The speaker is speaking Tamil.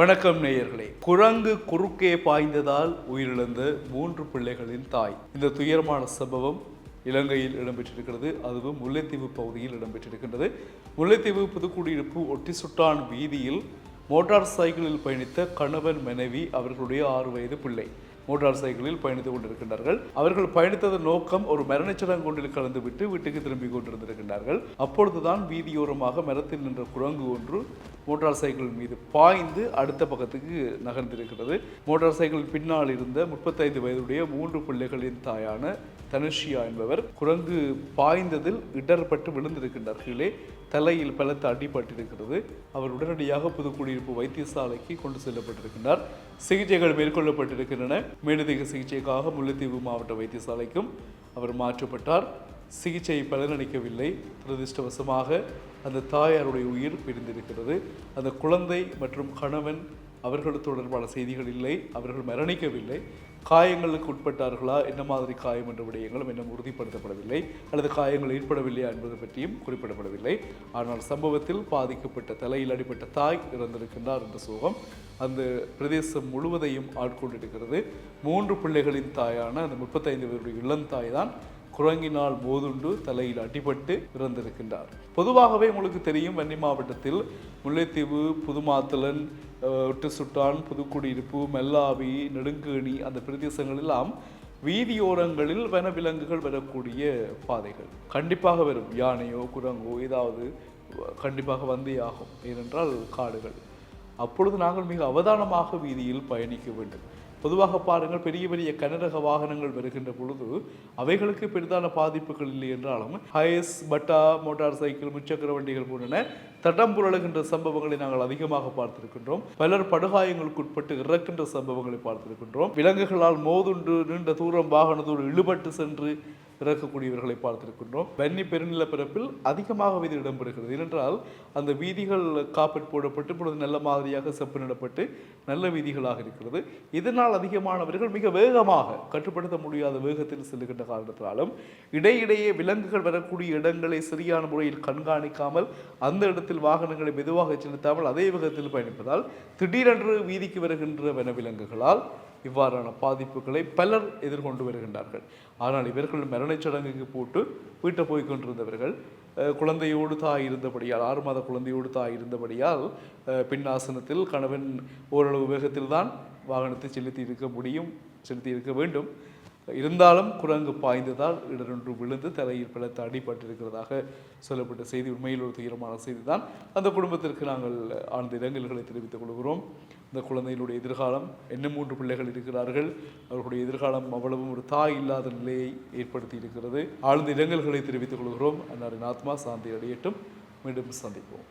வணக்கம் நேயர்களே. குரங்கு குறுக்கே பாய்ந்ததால் உயிரிழந்த மூன்று பிள்ளைகளின் தாய். இந்த துயரமான சம்பவம் இலங்கையில் இடம்பெற்றிருக்கிறது. அதுவும் முல்லைத்தீவு பகுதியில் இடம்பெற்றிருக்கின்றது. முல்லைத்தீவு புதுக்குடியிருப்பு ஒட்டி சுட்டான் வீதியில் மோட்டார் சைக்கிளில் பயணித்த கணவன் மனைவி அவர்களுடைய ஆறு வயது பிள்ளை. மோட்டார் சைக்கிளில் பயணித்துக் கொண்டிருக்கின்றார்கள். அவர்கள் பயணித்ததன் நோக்கம் ஒரு மரணச்சடங்கு கலந்து விட்டு வீட்டுக்கு திரும்பிக் கொண்டிருந்திருக்கின்றார்கள். அப்பொழுதுதான் வீதியோரமாக மரத்தில் நின்ற குரங்கு ஒன்று மோட்டார் சைக்கிள் மீது பாய்ந்து அடுத்த பக்கத்துக்கு நகர்ந்திருக்கிறது. மோட்டார் சைக்கிள் பின்னால் இருந்த முப்பத்தைந்து வயதுடைய மூன்று பிள்ளைகளின் தாயான தனுஷியா என்பவர் குரங்கு பாய்ந்ததில் இடர்பட்டு விழுந்திருக்கின்றார் கீழே தலையில் பலத்த அடிபட்டிருக்கிறது. அவர் உடனடியாக புதுக்குடியிருப்பு வைத்தியசாலைக்கு கொண்டு செல்லப்பட்டிருக்கின்றார். சிகிச்சைகள் மேற்கொள்ளப்பட்டிருக்கின்றன. மேலதிக சிகிச்சைக்காக முல்லைத்தீவு மாவட்ட வைத்தியசாலைக்கும் அவர் மாற்றப்பட்டார். சிகிச்சை பலனளிக்கவில்லை. துரதிருஷ்டவசமாக அந்த தாயாருடைய உயிர் பிரிந்திருக்கிறது. அந்த குழந்தை மற்றும் கணவன் அவர்கள் தொடர்பான செய்திகள் இல்லை. அவர்கள் மரணிக்கவில்லை. காயங்களுக்கு உட்பட்டார்களா? என்ன மாதிரி காயம் என்ற விடயங்களும் இன்னும் உறுதிப்படுத்தப்படவில்லை. அல்லது காயங்கள் ஏற்படவில்லையா என்பது பற்றியும் குறிப்பிடப்படவில்லை. ஆனால் சம்பவத்தில் பாதிக்கப்பட்ட தலையில் அடிப்பட்ட தாய் இறந்திருக்கின்றார் என்ற சோகம் அந்த பிரதேசம் முழுவதையும் ஆட்கொண்டிருக்கிறது. மூன்று பிள்ளைகளின் தாயான அந்த முப்பத்தைந்து பேருடைய இளந்தாய் தான் குரங்கினால் போதுண்டு தலையில் அடிபட்டு இறந்திருக்கின்றார் பொதுவாகவே உங்களுக்கு தெரியும் வன்னி மாவட்டத்தில் முல்லைத்தீவு புதுமாத்தலன் ஒட்டு சுட்டான் புதுக்குடியிருப்பு மெல்லாவி நெடுங்கேணி அந்த பிரதேசங்கள் எல்லாம் வீதியோரங்களில் வனவிலங்குகள் வரக்கூடிய பாதைகள். கண்டிப்பாக வரும். யானையோ குரங்கோ ஏதாவது கண்டிப்பாக வந்தே ஆகும் ஏனென்றால் காடுகள். அப்பொழுது நாங்கள் மிக அவதானமாக வீதியில் பயணிக்க வேண்டும். பொதுவாக பாருங்கள் பெரிய பெரிய கனரக வாகனங்கள் வருகின்ற பொழுது அவைகளுக்கு பெரிதான பாதிப்புகள் இல்லை என்றாலும் ஹயஸ் பட்டா மோட்டார் சைக்கிள் முச்சக்கர வண்டிகள் போன்றன தடம் புரளுகின்ற சம்பவங்களை நாங்கள் அதிகமாக பார்த்திருக்கின்றோம். பலர் படுகாயங்களுக்கு உட்பட்டு இறக்கின்ற சம்பவங்களை பார்த்திருக்கின்றோம். விலங்குகளால் மோதுண்டு நீண்ட தூரம் வாகனத்தோடு இழுபட்டு சென்று இறக்கக்கூடியவர்களை பார்த்திருக்கின்றோம். வன்னி பெருநில பிறப்பில் அதிகமாக இது இடம்பெறுகிறது. ஏனென்றால் அந்த வீதிகள் காப்பட் போடப்பட்டு இப்பொழுது நல்ல மாதிரியாக செப்பு நடப்பட்டு நல்ல வீதிகளாக இருக்கிறது. இதனால் அதிகமானவர்கள் மிக வேகமாக கட்டுப்படுத்த முடியாத வேகத்தில் செல்லுகின்ற காரணத்தினாலும் இடையிடையே விலங்குகள் வரக்கூடிய இடங்களை சரியான முறையில் கண்காணிக்காமல் அந்த இடத்தில் வாகனங்களை மெதுவாக செலுத்தாமல் அதே வேகத்தில் பயணிப்பதால் திடீரென்று வீதிக்கு வருகின்ற வனவிலங்குகளால் இவ்வாறான பாதிப்புகளை பலர் எதிர்கொண்டு வருகின்றார்கள். ஆனால் இவர்கள் மரணச் சடங்குக்கு போட்டு வீட்டை போய் கொண்டிருந்தவர்கள் குழந்தையோடு தாய் இருந்தபடியால் ஆறு மாத குழந்தையோடு தாய் இருந்தபடியால் பின்னாசனத்தில் கணவன் ஓரளவு வேகத்தில் தான் வாகனத்தை செலுத்தி இருக்க முடியும் செலுத்தி இருக்க வேண்டும். இருந்தாலும் குரங்கு பாய்ந்ததால் இடரொன்று விழுந்து தலையில் பலத்த அடிபட்டிருக்கிறதாக சொல்லப்பட்ட செய்தி உண்மையில் ஒரு துயரமான செய்தி தான் அந்த குடும்பத்திற்கு நாங்கள் ஆழ்ந்த இரங்கல்களை தெரிவித்துக் கொள்கிறோம். இந்த குழந்தையினுடைய எதிர்காலம் என்ன மூன்று பிள்ளைகள் இருக்கிறார்கள். அவர்களுடைய எதிர்காலம் அவ்வளவும் ஒரு தாய் இல்லாத நிலையை ஏற்படுத்தி இருக்கிறது ஆழ்ந்த இரங்கல்களை தெரிவித்துக் கொள்கிறோம். அன்னாரின் ஆத்மா சாந்தி அடையட்டும். மீண்டும் சந்திப்போம்.